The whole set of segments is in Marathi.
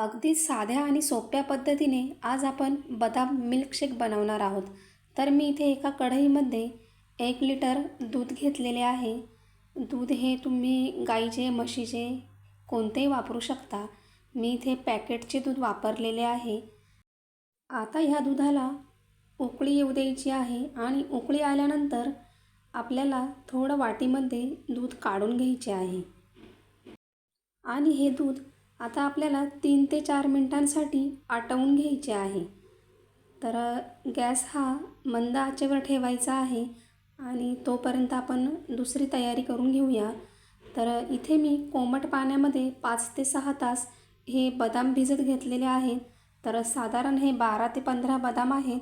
अगदी साध्या आणि सोप्या पद्धतीने आज आपण बदाम मिल्कशेक बनवणार आहोत. तर मी इथे एका कढईमध्ये एक लिटर दूध घेतलेले आहे. दूध हे तुम्ही गाईचे म्हशीचे कोणतेही वापरू शकता. मी इथे पॅकेटचे दूध वापरलेले आहे. आता ह्या दुधाला उकळी येऊ द्यायची आहे आणि उकळी आल्यानंतर आपल्याला थोडं वाटीमध्ये दूध काढून घ्यायचे आहे. आणि हे दूध आता आपल्याला तीन ते चार मिनटांसाठी आटवून घ्यायचे आहे. तर गॅस हा मंद आचेवर ठेवायचा आहे आणि तोपर्यंत आपण दुसरी तयारी करून घेऊया. तर इथे मी कोमट पाण्यामध्ये पाच ते सहा तास हे बदाम भिजत घेतलेले आहेत. तर साधारण हे बारा ते पंधरा बदाम आहेत.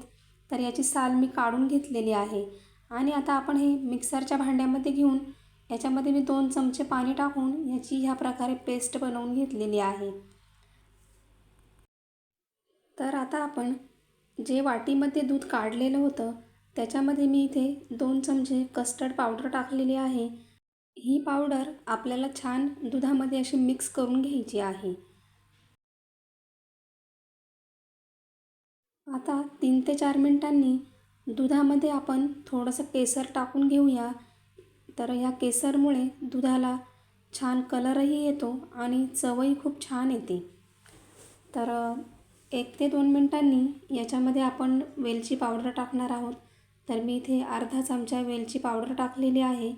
तर याची साल मी काढून घेतलेली आहे. आणि आता आपण हे मिक्सरच्या भांड्यामध्ये घेऊन याच्यामध्ये मी दोन चमचे पाणी टाकून याची ह्या प्रकारे पेस्ट बनवून घेतलेली आहे. तर आता आपण जे वाटीमध्ये दूध काढलेलं होतं त्याच्यामध्ये मी इथे दोन चमचे कस्टर्ड पावडर टाकलेली आहे. ही पावडर आपल्याला छान दुधामध्ये अशी मिक्स करून घ्यायची आहे. आता तीन ते चार मिनटांनी दुधामध्ये आपण थोडंसं केसर टाकून घेऊया. तर ह्या केसरमुळे दुधाला छान कलरही येतो आणि चवही खूप छान येते. तर एक ते दोन मिनटांनी याच्यामध्ये आपण वेलची पावडर टाकणार आहोत. तर मी इथे अर्धा चमचा वेलची पावडर टाकलेली आहे.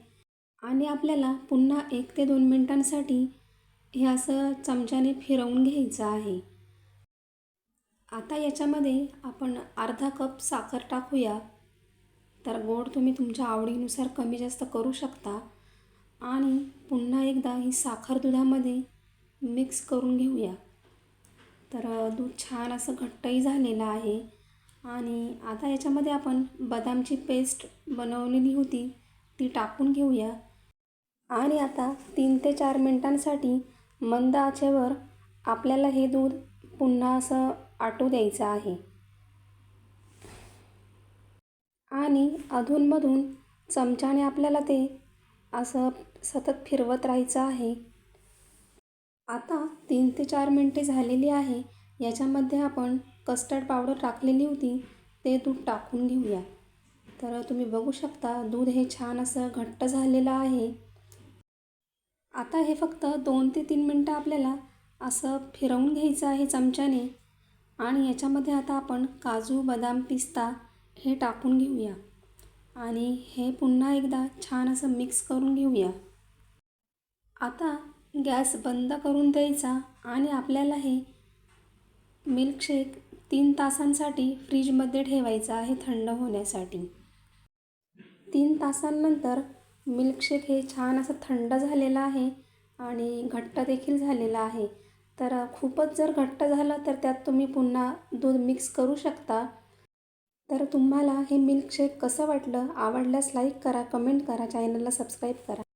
आणि आपल्याला पुन्हा एक ते दोन मिनटांसाठी हे असं चमच्याने फिरवून घ्यायचं आहे. आता याच्यामध्ये आपण अर्धा कप साखर टाकूया. तर गोड तुम्ही तुमच्या आवडीनुसार कमी जास्त करू शकता. आणि पुन्हा एकदा ही साखर दुधामध्ये मिक्स करून घेऊया. तर दूध छान असं घट्टही झालेलं आहे. आणि आता याच्यामध्ये आपण बदामची पेस्ट बनवलेली होती ती टाकून घेऊया. आणि आता तीन ते चार मिनटांसाठी मंद आचेवर आपल्याला हे दूध पुन्हा असं आटू द्यायचं आहे. आणि अधूनमधून चमच्याने आपल्याला ते असं सतत फिरवत राहायचं आहे. आता तीन ते चार मिनटे झालेली आहे. याच्यामध्ये आपण कस्टर्ड पावडर टाकलेली होती. ते दूध टाकून घेऊया. तर तुम्ही बघू शकता दूध हे छान असं घट्ट झालेलं आहे. आता हे फक्त दोन ते तीन मिनटं आपल्याला असं फिरवून घ्यायचं आहे चमच्याने. आणि याच्यामध्ये आता आपण काजू बदाम पिस्ता हे टाकून घेऊया. आणि हे पुन्हा एकदा छान असं मिक्स करून घेऊया. आता गॅस बंद करून द्यायचा आणि आपल्याला हे मिल्कशेक तीन तासांसाठी फ्रीजमध्ये ठेवायचं आहे थंड होण्यासाठी. तीन तासांनंतर मिल्कशेक हे छान असं थंड झालेलं आहे आणि घट्ट देखील झालेलं आहे. तर खूपच जर घट्ट झालं तर त्यात तुम्ही पुन्हा दूध मिक्स करू शकता. तर तुम्हाला हे मिल्कशेक कसं वाटलं? आवडल्यास लाईक करा कमेंट करा चॅनलला सबस्क्राईब करा.